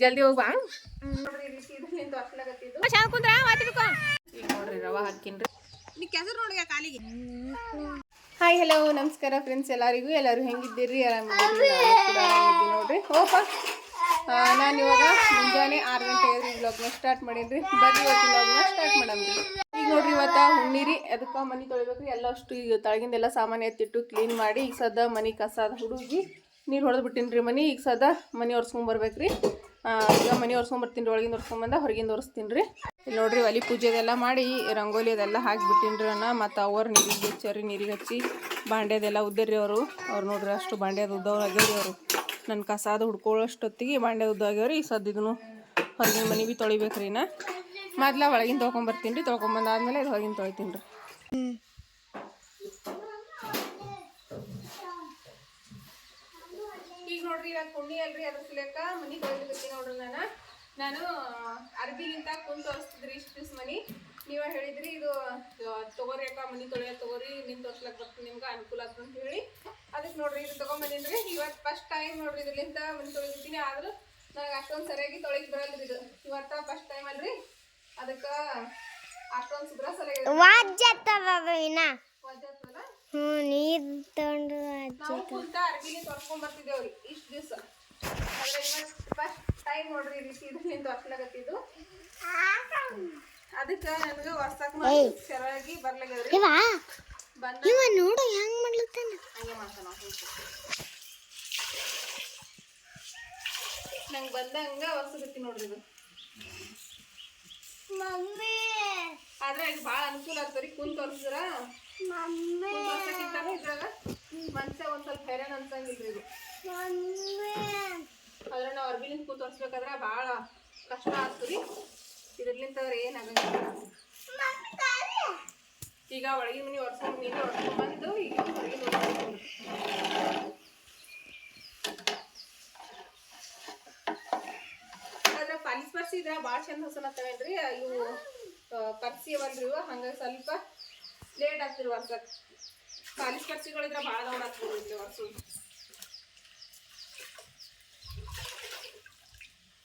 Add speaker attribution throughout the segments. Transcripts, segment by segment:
Speaker 1: ಜಲ್ದಿ
Speaker 2: ಹೋಗ್ಬಾ ಕುಂದ್ರ ಮಾತಿಡ್ಕೊ
Speaker 1: ಈಗ ನೋಡ್ರಿ ರವಾ ಹಾಕಿನ್ರಿ
Speaker 2: ನೀ ಕೆಸರು ನೋಡ್ಗ ಕಾಲಿಗೆ.
Speaker 1: ಹಾಯ್ ಹಲೋ ನಮಸ್ಕಾರ ಫ್ರೆಂಡ್ಸ್ ಎಲ್ಲರಿಗೂ ಎಲ್ಲರೂ ಹೆಂಗಿದ್ದೀರಿ? ಆರಾಮಿದ್ದೀರಿ ನೋಡ್ರಿ. ಹೋಪ ನಾನು ಇವಾಗ ಮುಂಜಾನೆ ಆರು ಗಂಟೆ ಬ್ಲಾಗ್ನ ವ್ಲಾಗ್ನ ಸ್ಟಾರ್ಟ್ ಮಾಡಿದ್ರಿ ಬರ್ರಿ ಇವತ್ತು ವ್ಲಾಗ್ನ ಸ್ಟಾರ್ಟ್ ಮಾಡಮ್ರಿ ಈಗ ನೋಡ್ರಿ ಇವತ್ತ ಹುಣ್ಣಿರಿ ಅದಕ್ಕೆ ಮನೆ ತೊಳಿಬೇಕ್ರಿ? ಎಲ್ಲ ಅಷ್ಟು ಈಗ ತಳಗಿಂದೆಲ್ಲ ಸಾಮಾನು ಎತ್ತಿಟ್ಟು ಕ್ಲೀನ್ ಮಾಡಿ ಈಗ ಸದ ಮನೆ ಕಸ ಹುಡುಗಿ ನೀರು ಹೊಡೆದ್ಬಿಟ್ಟಿನ್ರಿ ಮನೆ. ಈಗ ಸದ ಮನೆ ಒರೆಸ್ಕೊಂಬರ್ಬೇಕ್ರಿ ಆ, ಈಗ ಮನೆ ಒರೆಸ್ಕೊಂಬರ್ತೀನಿ ಒಳಗಿಂದ ಒರೆಸ್ಕೊಂಬಂದ ಹೊರಗಿಂದ ಒರೆಸ್ತೀನಿ ರೀ ಇಲ್ಲಿ ನೋಡ್ರಿ ಒಲಿ ಪೂಜೆದೆಲ್ಲ ಮಾಡಿ ರಂಗೋಲಿ ಅದೆಲ್ಲ ಹಾಕಿಬಿಟ್ಟಿನ್ರಿ ಅನ್ನ ಮತ್ತು ಅವ್ರು ನೀರಿಗೆ ಹಚ್ಚರಿ, ನೀರಿಗೆ ಹಚ್ಚಿ ಬಾಂಡ್ಯದೆಲ್ಲ ಉದ್ದರಿ ಅವರು. ಅವ್ರು ನೋಡ್ರಿ ಅಷ್ಟು ಬಾಂಡ್ಯದ ಉದ್ದವ್ರು ಆಗ್ಯಾವ್ರಿ ಅವರು. ನನ್ನ ಕಸಾದ ಹುಡ್ಕೊಳ್ಳೋಷ್ಟೊತ್ತಿಗೆ ಬಾಂಡ್ಯದ ಉದ್ದ ರೀ ಸದ್ದಿದ್ನು ಹೊರಗಿನ ಮನೆ ಭೀ ತೊಳಿಬೇಕ್ರಿ ನಾ. ಮೊದ್ಲ ಒಳಗಿನ ತೊಳ್ಕೊಂಬರ್ತೀನಿ ರೀ ತೊಳ್ಕೊಂಬಂದಾದ್ಮೇಲೆ ಇದು ಹೊರಗಿನ ತೊಳಿತೀನಿ ರೀ ಈಗ ನೋಡ್ರಿ ಇವಾಗ ಪುಣ್ಯ ಅಲ್ರಿ ಅದ್ರ ಸಲಕ ಮನಿ ತೊಳಿಲಿಕತ್ತೀನಿ ನೋಡ್ರಿ ನಾನು. ನಾನು ಅರ್ಬಿಲಿಂತ ಕುಂತ ತೋರಿಸ್ತಿದ್ರಿ ಇಷ್ಟು ದಿವ್ಸ ಮನಿ. ನೀವ ಹೇಳಿದ್ರಿ ಇದು ತಗೋರಿ ಅಕ್ಕ ಮನಿ ತೊಳೆಯ ತಗೋರಿ ನಿಮ್ ತೋರ್ಸ್ಲಕ್ ಬರ್ತೀನಿ ನಿಮ್ಗೆ ಅನುಕೂಲ ಆಗ್ತದೆ ಅಂತ ಹೇಳಿ. ಅದಕ್ಕೆ ನೋಡ್ರಿ ಇದು ತಗೊಂಬಂದಿನ್ರಿ ಇವತ್ತು ಫಸ್ಟ್ ಟೈಮ್ ನೋಡ್ರಿ ಇದ್ರಲಿಂತ ಮನಿ ತೊಳಿತೀನಿ ಆದ್ರೂ ನನಗೆ ಅಷ್ಟೊಂದು ಸರಿಯಾಗಿ ತೊಳಿಗೆ ಬರಲ್ರಿ ಇದು. ಇವತ್ತ ಫಸ್ಟ್ ಟೈಮ್ ಅಲ್ರಿ. ಅದಕ್ಕ ಅಷ್ಟೊಂದು ಸುಬ್ರ ಸಲ
Speaker 3: ಹ್ಞೂ ನೀರು ತಗೊಂಡು
Speaker 1: ನಾವು ಕುಂತ ತೊಳ್ಕೊಂಡ್ ಬರ್ತಿದ್ದೇವ್ರಿ ಇಷ್ಟು ದಿವಸ. ಫಸ್ಟ್ ಟೈಮ್ ನೋಡ್ರಿ ಈ ರೀತಿ ಇದರಿಂದ ವರ್ಷಲಾಗತ್ತಿದ್ದು ಅದಕ್ಕೆ ನನಗೆ ವರ್ಷಕ್ ಸರಿಯಾಗಿ ಬರ್ಲಾಗ್ಯದ್ರಿ
Speaker 3: ಇವ?
Speaker 1: ಬಂದ
Speaker 3: ಇವ ನೋಡು ಹೆಂಗ್ ಮಾಡ್ಲತ್ತಾನ?
Speaker 1: ಹಂಗೆ ಮಾಡ್ತಾನ ನಂಗೆ ಬಂದಂಗ ವರ್ಷಗತ್ತಿ ನೋಡ್ರಿ ಇದು.
Speaker 3: ಮಮ್ಮಿ.
Speaker 1: ಆದ್ರೆ ಇದು ಭಾಳ ಅನುಕೂಲ ಆಗ್ತದ್ರಿ ಕುಂತ ವರ್ಷಕ್ಕಿಂತಾನು ಇದ್ರಾಗ ಮನ್ಸ ಒಂದ್ ಸ್ವಲ್ಪ ಹೈರಾಣ ಅನ್ಸಂಗಿಲ್ರಿ ಇದು. ಆದ್ರೆ ನಾವು ಅರ್ಬಿಲಿಂದ ಕೂತ್ ಒರ್ಸ್ಬೇಕಾದ್ರೆ ಭಾಳ ಕಷ್ಟ ಆಗ್ತದೆ ಇದ್ರಲಿಂತ ಏನಾಗಂಗಿಲ್ಲ ಈಗ ಒಳಗಿನ ಮನೆ ಒರ್ಸ್ಕೊಂಡು ನೀನು ಒರ್ಸ್ಕೊಂಡ್ಬಂದು ಈಗ ಹೊರಗಿನ ಒರ್ಸ್ಕೊಂಡು ಆದ್ರೆ ಪಾಲಿಸ್ ಪರ್ಸಿ ಇದ್ರ ಭಾಳ ಚಂದ ಹೊಸನತ್ತವೇನ್ರಿ ಇವು ಪರ್ಸಿ ಅವಲ್ರಿ ಇವ ಹಂಗಾಗಿ ಸ್ವಲ್ಪ ಲೇಟ್ ಆಗ್ತಿರಿ ಒರ್ಸಕ್ ಪಾಲಿಸ್ ಪರ್ಸಿಗಳಿದ್ರೆ ಭಾಳ ದೌಡ್ ಆಗ್ತಿರ್ತೀವಿ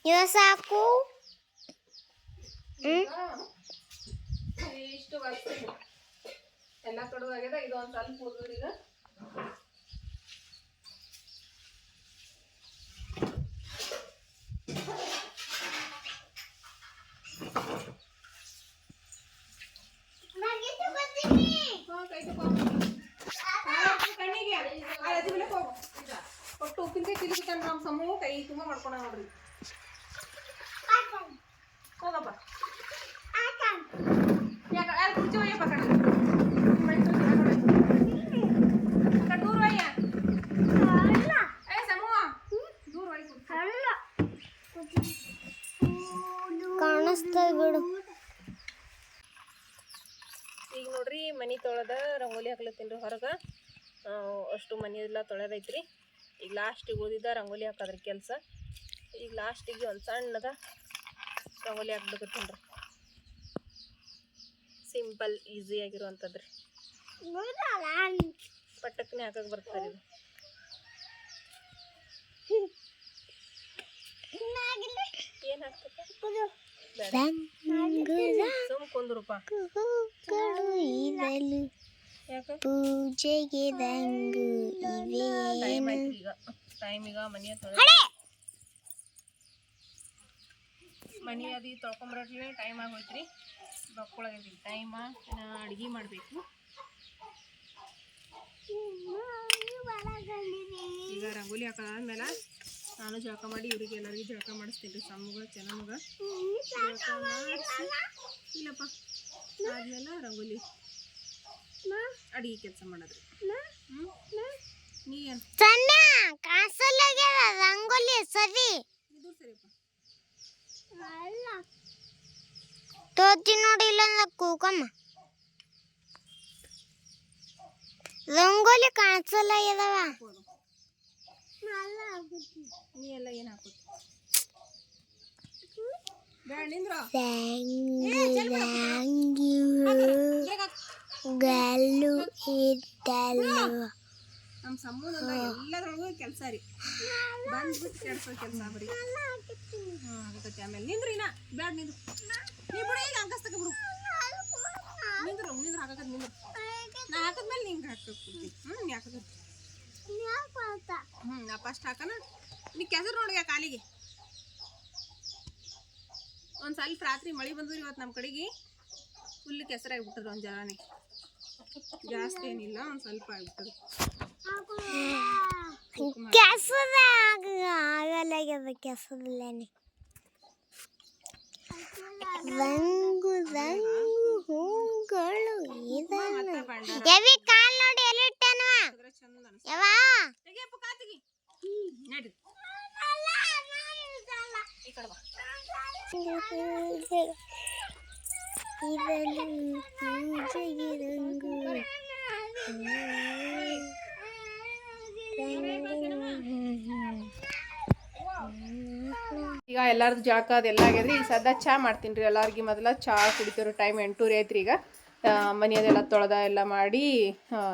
Speaker 3: ಇವ ಸಾಕು.
Speaker 1: ಇಷ್ಟು ವರ್ಷ. ಎಲ್ಲ ಕಡೆ ಆಗ್ಯದ ಇದು ಒಂದ್ ಸ್ವಲ್ಪ ಹೋದ್ರಿ ಕಣ್ಣಿಗೆ ಆ, ಎದೆ ಮೇಲೆ ಹೋಗು. ಒಟ್ಟು ಉಪ್ಪಿನಕಾಯಿ ತಿರುಗಿತಾನ ನಮ್ಮ ಸಮೂಹ ಕೈ ತುಂಬ ಮಾಡ್ಕೊಂಡ ನೋಡ್ರಿ ಹೋಗಪ್ಪ ಯಾಕ ಯಾರು ಕುರ್ಚಿ ಒಯ್ಯಪ್ಪ ಕಣ ದೂರ ಒಯ್ಯ ಏ ಸಮೂಹ ದೂರ ಒಯ್ಯ ಕುರ್ಚಿ.
Speaker 3: ಕಾಣಿಸ್ತದ ಬಿಡು
Speaker 1: ಈಗ ನೋಡ್ರಿ ಮನಿ ತೊಳೆದ ರಂಗೋಲಿ ಹಾಕ್ಲತ್ತೀನಿ ಹೊರಗೆ. ಅಷ್ಟು ಮನಿ ಎಲ್ಲ ತೊಳೆದೈತ್ರಿ. ಈಗ ಲಾಸ್ಟಿಗೆ ಓದಿದ್ದ ರಂಗೋಲಿ ಹಾಕೋದ್ರಿ ಕೆಲಸ. ಈಗ ಲಾಸ್ಟಿಗೆ ಒಂದು ಸಣ್ಣದ ರಂಗೋಲಿ ಹಾಕ್ಬೇಕತ್ತೀನಿ ರೀ. ಸಿಂಪಲ್ ಈಸಿ ಆಗಿರುವಂಥದ್ದು ರೀ ಪಟ್ಟಕ್ಕನೆ ಹಾಕಕ್ಕೆ ಬರ್ತಾರೆ ಇದು ಏನು
Speaker 3: ಇರಲು
Speaker 1: ಯಾಕೆ?
Speaker 3: ಪೂಜೆಗೆ ದಂಗು
Speaker 1: ಟೈಮ್
Speaker 3: ಇವೆ
Speaker 1: ಆಯ್ತು ಈಗ. ಟೈಮ್ ಈಗ ಮನಿ ತೊಳೆ ಮನಿ ಅದು ತೊಳ್ಕೊಂಬರಟ್ಲೆ ಟೈಮ್ ಆಗೋಯ್ತ್ರಿ. ಬಕ್ಕೊಳಗೈತಿ ಟೈಮ ಅಡುಗೆ ಮಾಡಬೇಕು. ಈಗ ರಂಗೋಲಿ ಹಾಕೋದಾದ್ಮೇಲೆ ನಾನು ಜಳಕ ಮಾಡಿ ಇವ್ರಿಗೆ ಎಲ್ಲರಿಗೂ ಜಳಕ ಮಾಡಿಸ್ತೀನಿ ರೀ. ಸಮ್ಮಗ ಚೆನ್ನಮ್ಮಗ ಜಳಕ ಮಾಡಿಸಿ ಇಲ್ಲಪ್ಪ. ಆದ್ಮೇಲೆ ರಂಗೋಲಿ. ಅಡಿಗೆ ಕೆಲಸ ಮಾಡೋದ್ರಿ ನೀ ಏನು
Speaker 3: ರಂಗೋಲಿ ಸರಿ.
Speaker 1: ಇದು ಸರಿಪ್ಪ
Speaker 3: ತೋತಿ ನೋಡಿ ಇಲ್ಲಂದ್ರೆ ಕೂಕಮ್ಮ ರಂಗೋಲಿ ಕಾಣಿಸಲ್ಲ
Speaker 1: ಹಾಕೋದು ನೀ ಎಲ್ಲ ಏನು ಹಾಕೋದು ಬೇಡ ನಿಂದ್ರ.
Speaker 3: ಗಲ್ಲು ಇದ್ದಲು
Speaker 1: ನಮ್ಮ ಸಂಬಂಧ ಎಲ್ಲದ್ರೊಳಗೂ ಕೆಲಸ ರೀ. ಬಂದ್ಬಿಟ್ಟು ಕೆಡ್ಸೋ ಕೆಲಸ ಬರೀ
Speaker 2: ಹಾಕಿ ಆಮೇಲೆ. ನಿಂದ್ರು ನಾ ಬ್ಯಾಡ ನಿಂದ್ರು. ನೀ ಬಿಡು ಈಗ ಅಂಕಸ್ತಕ ಬಿಡು. ನಿಂದ್ರು ನಿಂದ್ರು ಹಾಕದ್ ನಿಂದ್ರು. ನಾ ಹಾಕದ್ಮೇಲೆ ನಿಂಗೆ ಹಾಕಕ್ಕೆ ಹ್ಞೂ ನೀ ಹ್ಞೂ ನಾ ಫಸ್ಟ್ ಹಾಕನ ನೀ ಕೆಸರು ನೋಡಿಗ ಕಾಲಿಗೆ. ಒಂದು ಸ್ವಲ್ಪ ರಾತ್ರಿ ಮಳೆ ಬಂದ್ರಿ ಇವತ್ತು ನಮ್ಮ ಕಡೆಗೆ. ಫುಲ್ ಕೆಸರಾಗಿಬಿಟ್ಟದ ಒಂದು ಜರಾನೇ. ಜಾಸ್ತಿ ಏನಿಲ್ಲ ಒಂದು ಸ್ವಲ್ಪ ಆಗ್ಬಿಟ್ಟದ
Speaker 3: ಕೆಸದ ಆಗಲಾಗ್ಯದ ಕೆಸದಲ್ಲೇನೆ ರಂಗು ರಂಗು ಹೂಗಳು ಇದನ್ನು ಎವಿ ಕಾಲ್ ನೋಡಿ ಎಲ್ಲಿಟ್ಟನವ
Speaker 2: ಅದ್ರ ಚಂದ ಅನ್ಸ
Speaker 3: ಯವ
Speaker 2: ತೆಗಿಯಪ್ಪ ಕಾತಿಗೆ ನಡಿ ಈ ಕಡೆ ಬಾ
Speaker 3: ಇದನ್ನು ಪೂಜೆಗೆ ರಂಗು
Speaker 1: ಈಗ ಎಲ್ಲರದ್ದು ಜಳಕ ಅದೆಲ್ಲ ಆಗ್ಯದ್ರಿ. ಈಗ ಸದ್ಯ ಚಾ ಮಾಡ್ತೀನಿ ರೀ ಎಲ್ಲರಿಗೆ ಮೊದಲ ಚಾ ಕುಡಿತಿರೋ ಟೈಮ್ ಎಂಟೂರಿ ಐತ್ರಿ ಈಗ. ಮನೆಯದೆಲ್ಲ ತೊಳೆದ ಎಲ್ಲ ಮಾಡಿ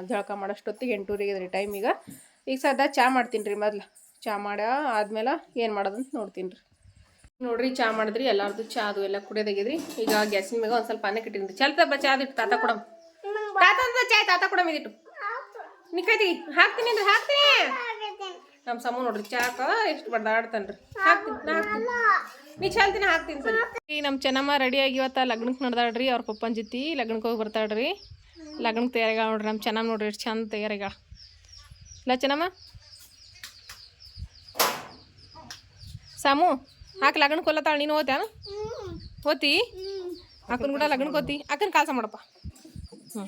Speaker 1: ಜಳಕ ಮಾಡೋಷ್ಟೊತ್ತಿಗೆ ಎಂಟೂರಿಗೆ ಅದ್ರಿ ಟೈಮ್ ಈಗ. ಈಗ ಸದ್ಯ ಚಾ ಮಾಡ್ತೀನಿ ರೀ ಮೊದ್ಲು. ಚಾ ಮಾಡ, ಆದ್ಮೇಲೆ ಏನು ಮಾಡೋದಂತ ನೋಡ್ತೀನಿ ರೀ ನೋಡ್ರಿ ಚಾ ಮಾಡಿದ್ರಿ, ಎಲ್ಲಾರ್ದು ಚಾ ಅದು ಎಲ್ಲ ಕುಡಿಯೋದಾಗಿದ್ರಿ ಈಗ ಗ್ಯಾಸಿನ ಮ್ಯಾಗ ಒಂದು ಸ್ವಲ್ಪ ಅನ್ನಕ್ಕೆ ರೀ ಚಲ್ತ ಬಾ ಚಾ ಅದಿಟ್ಟು ತಾತ ಕೊಡಮ್. ತಾತ ಅಂತ ಚಾ ತಾತ ಕೊಡಮ್ ಇದಿಟ್ಟು ನಿಕ್ಕೈತಿ ಕೈತಿ ಹಾಕ್ತೀನಿ ಅಂದ್ರೆ, ಹಾಕ್ತೀನಿ. ನಮ್ಮ ಸಮ ನೋಡ್ರಿ ಚಾಕ ಎಷ್ಟು ಬಡ್ದಾಡ್ತಾನ್ರಿ ಹಾಕ್ತೀನಿ ನಾ ಚಲ್ತಿನ ಹಾಕ್ತೀನಿ ಸರ್. ಈಗ ನಮ್ಮ ಚೆನ್ನಮ್ಮ ರೆಡಿ ಆಗಿ ಇವತ್ತ ಲಗ್ನಕ್ಕೆ ನಡ್ದಾಡ್ರಿ ಅವ್ರ ಪಪ್ಪನ ಜೊತೆ ಲಗ್ನಕ್ಕೆ ಹೋಗಿ ಬರ್ತಾಳ್ರಿ. ಲಗ್ನಕ್ಕೆ ತಯಾರಿಗ ನೋಡ್ರಿ ನಮ್ಮ ಚೆನ್ನಮ್ಮ ನೋಡ್ರಿ, ಎಷ್ಟು ಚಂದ ತಯಾರಿಗ. ಇಲ್ಲ ಚೆನ್ನಮ್ಮ. ಸಾಮು, ಹಾಕಿ ಲಗ್ನಕ್ಕೆ ಹೋಲತ್ತಾಳ, ನೀನು ಹೋತ್ಯಾನ ಹೋತಿ ಅಕ್ಕನ ಕೂಡ ಲಗ್ನಕ್ಕೆ ಹೋತಿ ಅಕ್ಕನ ಕಾಲ್ಸ ಮಾಡಪ್ಪ. ಹ್ಞೂ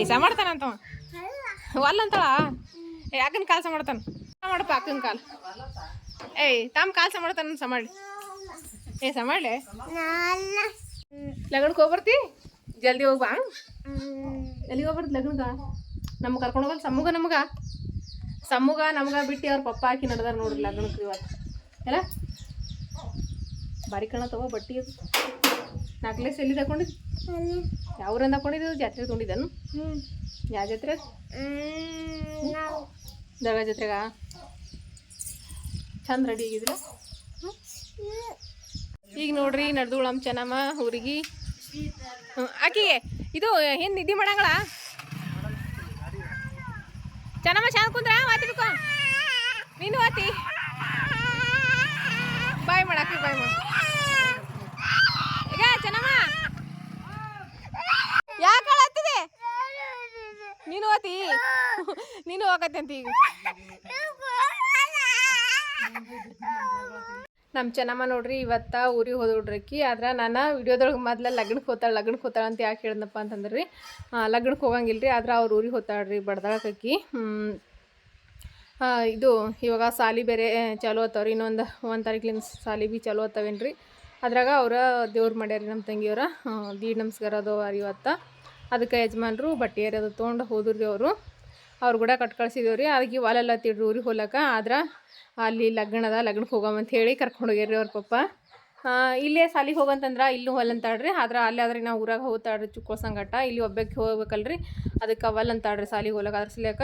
Speaker 1: ಐಸ ಮಾಡ್ತಾನಂತವ? ಅಲ್ಲಂತಳ ಏ ಅಕ್ಕನ ಕಾಲ್ಸ ಮಾಡ್ತಾನ. ಮಾಡಪ್ಪ ಅಕ್ಕನ ಕಾಲ್. ಏಯ್ ತಮ್ಮ ಕಾಲ್ಸ ಸಮಾಡ್ತಾನ ಸಮಾಡಿ. ಏ ಸಮಾಳೆ ಲಗ್ನಕ್ಕೆ ಹೋಗ್ಬರ್ತಿ? ಜಲ್ದಿ ಹೋಗ್ಬಾ? ಎಲ್ಲಿಗೆ ಹೋಗ್ಬರ್ತಿ ಲಗ್ನಕ್ಕ? ನಮ್ಗೆ ಕರ್ಕೊಂಡು ಹೋಗಲ್ಲ ಸಮ್ಮುಗ ನಮ್ಗ. ಸಮ್ಮುಗ ನಮ್ಗ ಬಿಟ್ಟು ಅವ್ರ ಪಪ್ಪ ಹಾಕಿ ನಡೆದಾರ ನೋಡ್ರಿ ಲಗ್ನಕ್ಕೆ ಇವತ್ತು ಎಲ್ಲ? ಬಾರಿ ಕಣ ತಗೋ ಬಟ್ಟಿ ಅದು. ನಾಲ್ಕಲೇಸ್ ಎಲ್ಲಿ ತಗೊಂಡಿದ್ದು ಯಾವ್ರಿಂದ ತಗೊಂಡಿದ್ದು ಜಾತ್ರೆ ತಗೊಂಡಿದ್ದನು? ಯಾವ ಜಾತ್ರೆ ದರ್ಗಾ ಜಾತ್ರೆಗ? ಚಂದ ರೆಡಿ ಆಗಿದಿಲ್ಲ ಈಗ ನೋಡ್ರಿ ನಡ್ದುಳಮ್ ಚೆನ್ನಮ್ಮ ಊರಿಗೆ ಆಕಿಗೆ, ಇದು ಏನು ನಿದ್ದೆ ಮಾಡಂಗಳ ಚೆನ್ನಮ್ಮ ಚಂದ ಕುಂದ್ರ ಮಾತಿಡ್ಕೊ ನೀನು ಆತಿ ಬಾಯ್ ಮಾಡಾಕಿ ಬಾಯ್ ಮಾಡ. ಈಗ ಚೆನ್ನಮ್ಮ. ಯಾಕೆ ನೀನು ಓತಿ ನೀನು ಹೋಗತ್ತೆ ಅಂತ ಈಗ. ನಮ್ಮ ಚೆನ್ನಮ್ಮ ನೋಡ್ರಿ, ಇವತ್ತ ಊರಿಗೆ ಹೋದ್ಬಿಡ್ರಕ್ಕಿ ಆದ್ರೆ ನಾನು ವಿಡಿಯೋದೊಳಗೆ ಮೊದ್ಲ ಲಗ್ನಕ್ಕೆ ಹೋತಾಳೆ ಲಗ್ನಕ್ಕೆ ಹೋತಾಳೆ ಅಂತ ಯಾಕೆ ಹೇಳಿದ್ನಪ್ಪ ಅಂತಂದ್ರೆ ರೀ ಲಗ್ನಕ್ಕೆ ಹೋಗಂಗಿಲ್ಲ ರೀ ಆದ್ರೆ ಅವ್ರ ಊರಿಗೆ ಹೋತಾಳ್ರಿ ಬಡ್ದಾಳಕ್ಕಿ ಇದು ಇವಾಗ ಸಾಲಿ ಬೇರೆ ಚಾಲು ಆತಾವ್ರಿ, ಇನ್ನೊಂದು ಒಂದು ತಾರೀಕಿನ ಸಾಲಿ ಬಿ ಚಾಲೂ ಆತಾವೇನು ರೀ ಅದ್ರಾಗ ಅವ್ರ ದೇವ್ರು ಮಾಡ್ಯಾರ ನಮ್ಮ ತಂಗಿಯವ್ರ ದೀಡ್ ನಮಸ್ಕಾರ ಅದು ಇವತ್ತ. ಅದಕ್ಕೆ ಯಜಮಾನ್ರು ಬಟ್ಟೆ ಅದು ತೊಗೊಂಡು ಹೋದ್ರಿ ಅವರು. ಅವ್ರು ಕೂಡ ಕಟ್ ಕಳ್ಸಿದೇವ್ ರೀ. ಅದಕ್ಕೆ ಹೊಲೆಲ್ಲ ತಿಡ್ರಿ ಊರಿಗೆ ಹೋಲಕ್ಕ ಆದ್ರೆ ಅಲ್ಲಿ ಲಗ್ನದ ಲಗ್ನಕ್ಕೆ ಅಂತ ಹೇಳಿ ಕರ್ಕೊಂಡು ಹೋಗ್ಯಾರ್ರಿ ಅವ್ರ ಪಪ್ಪ. ಇಲ್ಲೇ ಸಾಲಿಗೆ ಹೋಗಂತಂದ್ರೆ ಇಲ್ಲೂ ಹೊಲಂತಾಡ್ರಿ ಆದ್ರೆ ಅಲ್ಲೇ ಆದ್ರೆ ನಾವು ಊರಾಗ ಹೋಗ್ತಾಡ್ರಿ ಚುಕ್ಕೋ ಸಂಗಟ ಇಲ್ಲಿ ಒಬ್ಬಕ್ಕೆ ಹೋಗ್ಬೇಕಲ್ರಿ. ಅದಕ್ಕೆ ಅವಲ್ ಅಂತಾಡ್ರಿ ಸಾಲಿಗೆ ಹೋಗ್ಲಕ್ಕ ಅದ್ರ ಸಲಿಯಾಕ.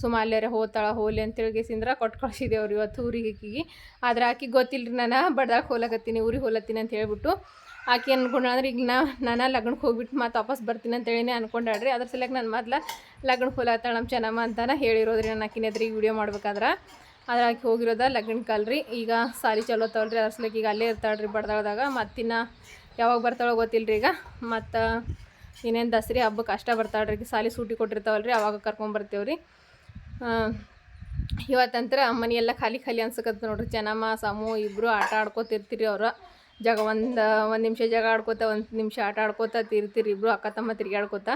Speaker 1: ಸುಮ್ಮ ಅಲ್ಲೇರೆ ಹೋಗ್ತಾಳ ಹೋಲಿ ಅಂತೇಳಿ ಗೆಸಿಂದ್ರೆ ಕೊಟ್ಟು ಕಳ್ಸಿದೇವ್ರಿ ಇವತ್ತು ಊರಿಗೆ ಆಕಿಗೆ. ಆದ್ರೆ ಆಕಿಗೆ ಗೊತ್ತಿಲ್ಲರಿ ನಾನು ಬಡ್ದಾಕ ಹೋಲಕತ್ತೀನಿ ಊರಿಗೆ ಹೋಲತ್ತೀನಿ ಅಂತ ಹೇಳ್ಬಿಟ್ಟು ಆಕೆ ಅನ್ಕೊಂಡ ಅಂದ್ರೆ ಈಗ ನಾ ನಾನು ಲಗ್ನಕ್ಕೆ ಹೋಗ್ಬಿಟ್ಟು ಮತ್ತೆ ವಾಪಸ್ ಬರ್ತೀನಿ ಅಂತೇಳಿನೇ ಅನ್ಕೊಂಡಾಡ್ರಿ ಅದ್ರ ಸಲಕ್ಕೆ ನಾನು ಮೊದ್ಲು ಲಗ್ನಕ್ಕೆ ಹೋಲತ್ತಾಳ ನಮ್ಮ ಚೆನ್ನಮ್ಮ ಅಂತಾನೆ ಹೇಳಿರೋದ್ರಿ ನಾನು ಆಕಿನ ಎದ್ರಿಗೆ ವಿಡಿಯೋ ಮಾಡ್ಬೇಕಾದ್ರೆ. ಅದ್ರ ಆಕೆ ಹೋಗಿರೋದ ಲಗ್ನ ಕಾಲ್ರಿ. ಈಗ ಸಾಲಿ ಚಲೋ ತವಲ್ರಿ ಅದ್ರ ಸಲಕ್ಕೆ ಈಗ ಅಲ್ಲೇ ಇರ್ತಾಳ್ರಿ ಬಡ್ದಾಳ್ದಾಗ. ಮತ್ತಿನ್ನ ಯಾವಾಗ ಬರ್ತಾಳೋ ಗೊತ್ತಿಲ್ಲ ರೀ ಈಗ. ಮತ್ತು ಇನ್ನೇನು ದಸರಿ ಹಬ್ಬಕ್ಕೆ ಅಷ್ಟ ಬರ್ತಾಳ್ರಿ. ಈಗ ಸಾಲಿ ಸೂಟಿ ಕೊಟ್ಟಿರ್ತಾವಲ್ರಿ. ಅವಾಗ ಕರ್ಕೊಂಬರ್ತೇವ್ರಿ ಇವತ್ತಂತ್ರ ಮನೆಯೆಲ್ಲ ಖಾಲಿ ಖಾಲಿ ಅನ್ಸಕತ್ತ ನೋಡ್ರಿ ಚೆನ್ನಮ್ಮ, ಸಮು ಇಬ್ಬರು ಆಟ ಆಡ್ಕೋತಿರ್ತೀರಿ ಅವ್ರು. ಜಾಗ ಒಂದು ಒಂದು ನಿಮಿಷ ಜಾಗ ಆಡ್ಕೋತ, ಒಂದು ನಿಮಿಷ ಆಟ ಆಡ್ಕೋತ ತಿರ್ತಿರಿ ಇಬ್ಬರು ಅಕ್ಕ ತಮ್ಮ ತಿರ್ಗಾಡ್ಕೋತ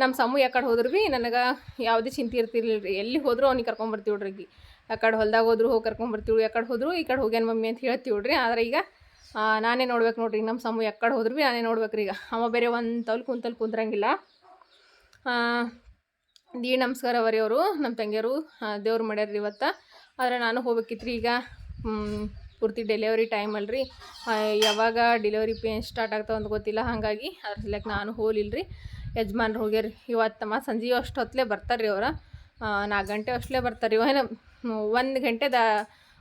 Speaker 1: ನಮ್ಮ ಸಮು ಯಾಕಡೆ ಹೋದ್ರು ಭೀ ನನಗೆ ಯಾವುದೇ ಚಿಂತೆ ಇರ್ತಿರ್ಲಿಲ್ಲ ರೀ ಎಲ್ಲಿ ಹೋದರೂ ಅವ್ನಿಗೆ ಕರ್ಕೊಂಬರ್ತೀವಿ ಈಗ. ಆ ಕಡೆ ಹೊಲ್ದಾಗ ಹೋದ್ರು ಹೋಗಿ ಕರ್ಕೊಂಬರ್ತೀವಿ ಯಾಕಡೆ ಹೋದ್ರು, ಈ ಕಡೆ ಹೋಗ್ಯಾನ ಮಮ್ಮಿ ಅಂತ ಹೇಳ್ತೀವಿ ರೀ ಆದ್ರೆ ಈಗ ನಾನೇ ನೋಡ್ಬೇಕು ನೋಡ್ರಿ. ನಮ್ಮ ಸಮು ಯಾಕಡೆ ಹೋದ್ರು ಭೀ ನಾನೇ ನೋಡ್ಬೇಕು ರೀ ಈಗ. ಅವ ಬೇರೆ ಒಂದು ತಲ್ ಕುಂತಲ್ಲಿ ಕುಂದ್ರಂಗಿಲ್ಲ. ದಿ ನಮಸ್ಕಾರ ಅವರಿ ಅವರು ನಮ್ಮ ತಂಗಿಯರು ದೇವ್ರು ಮಾಡ್ಯಾರ ಇವತ್ತು. ಆದ್ರೆ ನಾನು ಹೋಗ್ಬೇಕಿತ್ತು ಈಗ. ಪೂರ್ತಿ ಡೆಲಿವರಿ ಟೈಮ್ ಅಲ್ರಿ. ಯಾವಾಗ ಡೆಲಿವರಿ ಪೇನ್ ಸ್ಟಾರ್ಟ್ ಆಗ್ತಾವ ಅಂತ ಗೊತ್ತಿಲ್ಲ. ಹಾಗಾಗಿ ಅದ್ರ ಸಲಕ್ಕೆ ನಾನು ಹೋಲಿಲ್ಲ ರೀ ಯಜಮಾನ್ರು ಹೋಗ್ಯಾರ ಇವತ್ತು ಮತ್ತು ಸಂಜೆ ಅಷ್ಟು ಹೊತ್ತಲೇ ಬರ್ತಾರೆ ರೀ ಅವ್ರು ನಾಲ್ಕು ಗಂಟೆ ಅಷ್ಟಲೇ ಬರ್ತಾರೆ ಇವ ಒಂದು ಗಂಟೆದ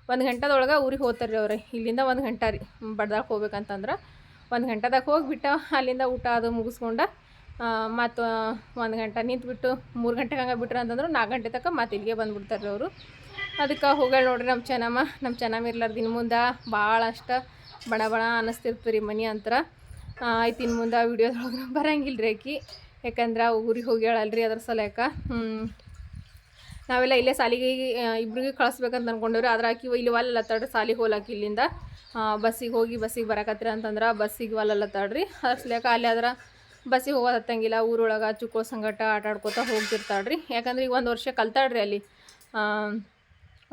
Speaker 1: ಒಂದು ಗಂಟೆದೊಳಗೆ ಊರಿಗೆ ಹೋಗ್ತಾರೆ ರೀ ಅವ್ರೆ. ಇಲ್ಲಿಂದ ಒಂದು ಗಂಟೆ ರೀ ಬಡ್ದಾಗ ಹೋಗ್ಬೇಕಂತಂದ್ರೆ. ಒಂದು ಗಂಟೆದಾಗ ಹೋಗಿಬಿಟ್ಟು ಅಲ್ಲಿಂದ ಊಟ ಅದು ಮುಗಿಸ್ಕೊಂಡು ಮತ್ತು ಒಂದು ಗಂಟೆ ನಿಂತುಬಿಟ್ಟು ಮೂರು ಗಂಟೆಗೆ ಹಂಗೆ ಬಿಟ್ರೆ ಅಂತಂದ್ರೆ ನಾಲ್ಕು ಗಂಟೆ ತನಕ ಮತ್ತೆ ಇಲ್ಲಿಗೆ ಬಂದ್ಬಿಡ್ತಾರೆ ರೀ ಅವರು. ಅದಕ್ಕೆ ಹೋಗ್ಯಾಳ ನೋಡ್ರಿ ನಮ್ಮ ಚೆನ್ನಮ್ಮ. ನಮ್ಮ ಚೆನ್ನಮ್ಮ ಇನ್ನು ಮುಂದೆ ಭಾಳ ಬಣ ಬಣ ಅನ್ನಿಸ್ತಿರ್ತದೆ ರೀ ಮನೆ ಅಂತರ. ಆಯ್ತು ಇನ್ನು ಮುಂದೆ ವೀಡಿಯೋದೊಳಗೆ ಬರಂಗಿಲ್ಲ ರೀ ಆಕಿ. ಯಾಕಂದ್ರೆ ಊರಿಗೆ ಹೋಗ್ಯಾಳಲ್ರಿ ಅದ್ರ ಸಲಕ ನಾವೆಲ್ಲ ಇಲ್ಲೇ ಸಾಲಿಗೆ ಇಬ್ರಿಗೆ ಕಳಿಸ್ಬೇಕಂತ ಅಂದ್ಕೊಂಡವ್ರಿ ಆದ್ರೆ ಆಕಿ ಇಲ್ಲಿ ಒಲ್ಲ ತಡ್ರಿ ಸಾಲಿಗೆ ಹೋಲಾಕಿ ಇಲ್ಲಿಂದ. ಬಸ್ಸಿಗೆ ಹೋಗಿ ಬಸ್ಸಿಗೆ ಬರಕತ್ರಿ ಅಂತಂದ್ರೆ ಬಸ್ಸಿಗೆ ಒಲ್ಲ ತಡ್ರಿ ಸಲಕ ಅಲ್ಲಿ ಆದ್ರೆ ಬಸ್ಸಿಗೆ ಹೋಗೋದು ಹತ್ತಂಗಿಲ್ಲ ಊರೊಳಗೆ ಚುಕ್ಕೋ ಸಂಗಟ ಆಟ ಆಡ್ಕೋತ ಹೋಗ್ತಿರ್ತಾಳ್ರಿ. ಯಾಕಂದ್ರೆ ಈಗ ಒಂದು ವರ್ಷ ಕಲ್ತಾಳ್ರಿ ಅಲ್ಲಿ.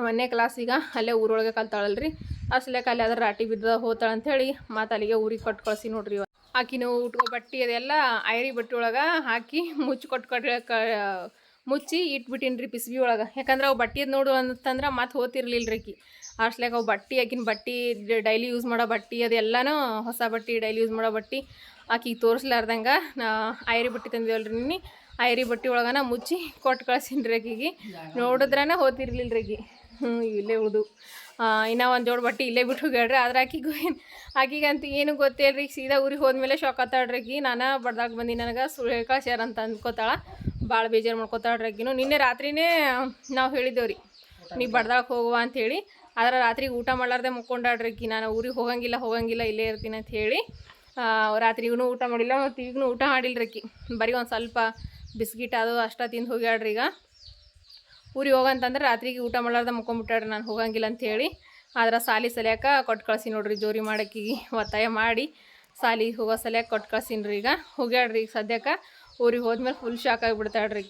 Speaker 1: ಒಂದನೇ ಕ್ಲಾಸಿಗೆ ಅಲ್ಲೇ ಊರೊಳಗೆ ಕಲ್ತಾಳಲ್ರಿ. ಅರ್ಸ್ಲೇಕ ಅಲ್ಲಿ ಅದ್ರ ರಾಟಿ ಬಿದ್ದ ಹೋತಾಳ ಅಂಥೇಳಿ ಮತ್ತು ಅಲ್ಲಿಗೆ ಊರಿಗೆ ಕೊಟ್ಟು ಕಳಿಸಿ ನೋಡ್ರಿ. ಆಕಿನ ಉಟ್ಕೋ ಬಟ್ಟೆ ಅದೆಲ್ಲ ಐರಿ ಬಟ್ಟೆ ಒಳಗೆ ಹಾಕಿ ಮುಚ್ಚಿ ಕೊಟ್ಟು ಕ, ಮುಚ್ಚಿ ಇಟ್ಬಿಟ್ಟಿನಿ ರೀ ಪಿಸ್ಬಿ ಒಳಗೆ. ಯಾಕಂದ್ರೆ ಅವು ಬಟ್ಟೆದು ನೋಡು ಅಂತಂದ್ರೆ ಮತ್ತೆ ಹೋತಿರ್ಲಿಲ್ಲ ರೀ ಅಷ್ಟ್ಲಾಗ ಅವು ಬಟ್ಟೆ, ಆಕಿನ ಬಟ್ಟೆ, ಡೈಲಿ ಯೂಸ್ ಮಾಡೋ ಬಟ್ಟೆ ಅದೆಲ್ಲನೂ ಹೊಸ ಬಟ್ಟೆ, ಡೈಲಿ ಯೂಸ್ ಮಾಡೋ ಬಟ್ಟೆ ಆಕಿಗೆ ತೋರಿಸ್ಲಾರ್ದಂಗೆ ನಾ ಐರಿ ಬಟ್ಟೆ ತಂದಿವಲ್ರಿ ನಿನ್ನೆ. ಐರಿ ಬಟ್ಟೆ ಒಳಗನ ಮುಚ್ಚಿ ಕೊಟ್ಟು ರೀ ಆಕಿಗೆ. ನೋಡಿದ್ರನ ಹೋತಿರ್ಲಿಲ್ಲ ರೀ ಇಲ್ಲೇ ಉಳ್ದು. ಇನ್ನೂ ಒಂದು ಜೋಡಿ ಬಟ್ಟೆ ಇಲ್ಲೇ ಬಿಟ್ಟು ಹೋಗ್ಯಾಡ್ರಿ ಆದ್ರೆ ಆಕಿಗೂ ಏನು ಆಕಿಗಂತ ಏನು ಗೊತ್ತಿಲ್ಲ ರೀ ಸೀದಾ ಊರಿಗೆ ಹೋದ್ಮೇಲೆ ಶಾಕ್ ಆತಾಳ್ರಿ ಆಕಿ. ನಾನು ಬಡ್ದಾಗ ಬಂದು ನನಗೆ. ಸುಳ್ಳು ಕಳ್ಸ್ಯಾರ ಅಂತ ಅಂದ್ಕೋತಾಳ. ಭಾಳ ಬೇಜಾರು ಮಾಡ್ಕೋತಾಳ್ರಿ ಆಕಿನು. ನಿನ್ನೆ ರಾತ್ರಿನೇ ನಾವು ಹೇಳಿದ್ದೇವೆ ರೀ ನೀ ಬಡ್ದಾಗ ಹೋಗುವ ಅಂಥೇಳಿ ಆದ್ರೆ ರಾತ್ರಿಗೆ ಊಟ ಮಾಡ್ಲಾರ್ದೆ ಮುಕ್ಕೊಂಡಾಡ್ರಿ ನಾನು ಊರಿಗೆ ಹೋಗಂಗಿಲ್ಲ ಹೋಗಂಗಿಲ್ಲ, ಇಲ್ಲೇ ಇರ್ತೀನಿ ಅಂತ ಹೇಳಿ. ರಾತ್ರಿಗೂ ಊಟ ಮಾಡಿಲ್ಲ. ಮತ್ತು ಈಗೂ ಊಟ ಮಾಡಿಲ್ಲ ಆಕಿ. ಬರೀ ಒಂದು ಸ್ವಲ್ಪ ಬಿಸ್ಕಿಟ್ ಅದು ಅಷ್ಟ ತಿಂದು ಹೋಗ್ಯಾಡ್ರಿ ಈಗ. ಊರಿಗೆ ಹೋಗಂತಂದ್ರೆ ರಾತ್ರಿಗೆ ಊಟ ಮಾಡಲಾರ್ದ ಮುಕ್ಕೊಂಬಿಟ್ಟಾಡ್ರಿ ನಾನು ಹೋಗಂಗಿಲ್ಲ ಅಂತ ಆದ್ರೆ ಸಾಲಿ ಸಲಿಯಾಕ ಕೊಟ್ಟು ಕಳ್ಸಿ ನೋಡ್ರಿ ಜೋರಿ ಮಾಡಕ್ಕಿಗೆ ಒತ್ತಾಯ ಮಾಡಿ ಸಾಲಿ ಹೋಗೋ ಸಲಿಯಾಕ ಕೊಟ್ಟು ಕಳ್ಸೀನಿ ರೀ ಈಗ. ಹೋಗ್ಯಾಡ್ರಿ ಈಗ ಸದ್ಯಕ್ಕೆ ಊರಿಗೆ ಹೋದ್ಮೇಲೆ ಫುಲ್ ಶಾಕ್ ಆಗಿಬಿಡ್ತಾಳ್ರಿ